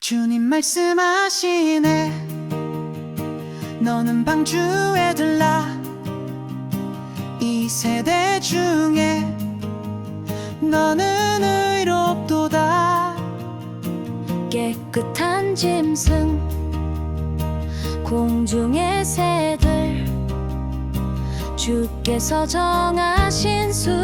주님 말씀하시네. 너는 방주에 들라. 이 세대 중에 너는 의롭도다. 깨끗한 짐승 공중의 새들 주께서 정하신 수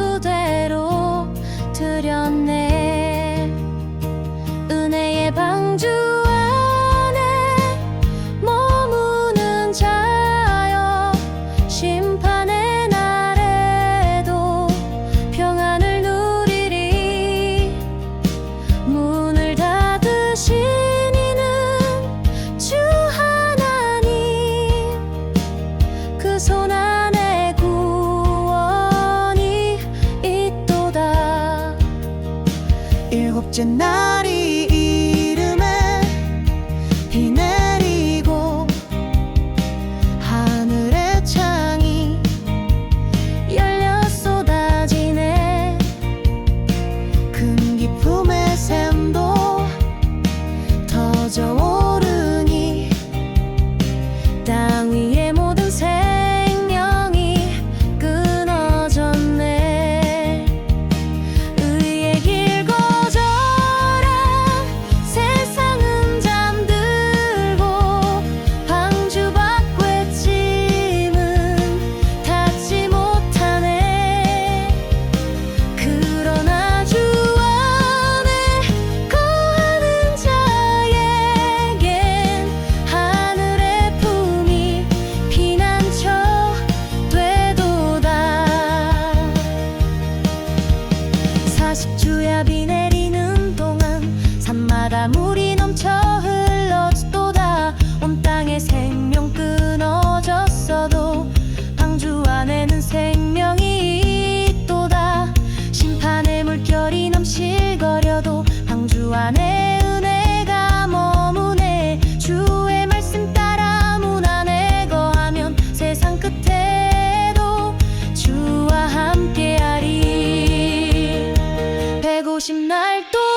일곱째 날이 이름에 비 내리고 하늘의 창이 열려 쏟아지네. 큰 기쁨의 샘도 터져 오르니 땅 위의 주 안에 은혜가 머무네. 주의 말씀 따라 문 안에 거하면 세상 끝에도 주와 함께하리. 150날 동안